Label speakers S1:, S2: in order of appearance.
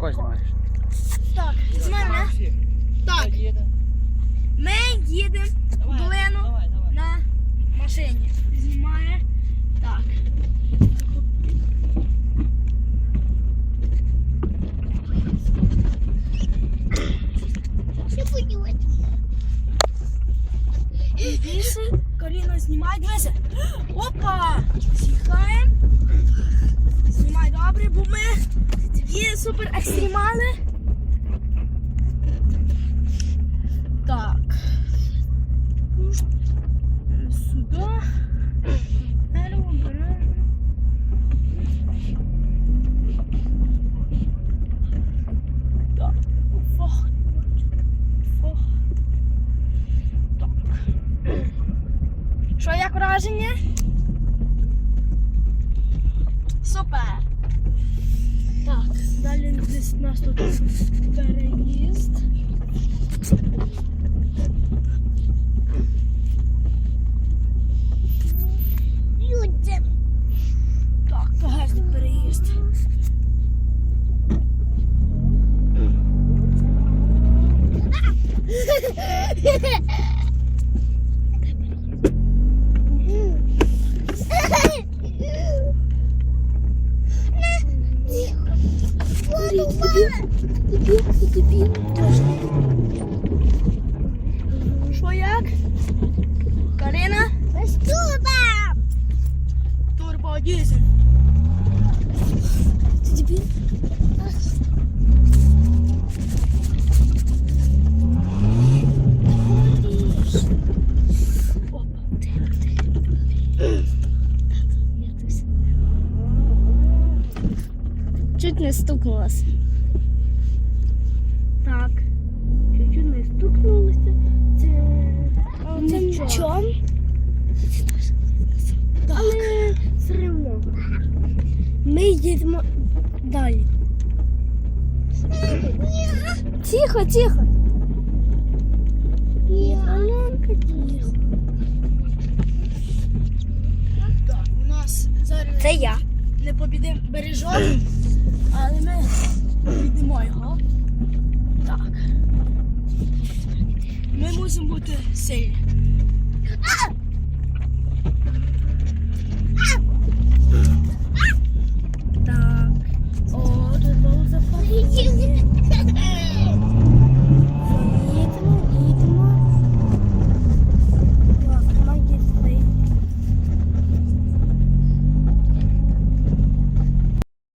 S1: Кого знімаєш?
S2: Так, з мене. Так, ми їдемо в долину на машині. Знімає. Так.
S3: Що поділити?
S2: Дивися, Каріна знімає. Дивися. Опа! З'їхаємо. Супер екстремали. Так. Сюди. Дерево беремо. Так. Фох. Фох. Так. Що як враження? Супер. Так, далі десь у нас тут переїзд.
S3: Людям.
S2: Так, погажний переїзд. Що як? Карина?
S3: Стуба!
S2: Турбодізель.
S3: Ти дебіл? Чуть не стукнулась.
S2: Так. Чуть-чуть не стукнулося. Це.
S3: Це нічого. Але все одно. Ми їдемо далі. Тихо, тихо. Оленка, тихо.
S2: Так, у нас зараз
S3: Це я.
S2: не побідим бережок, але ми побідемо його. Так. Ми мусимо бути сильні.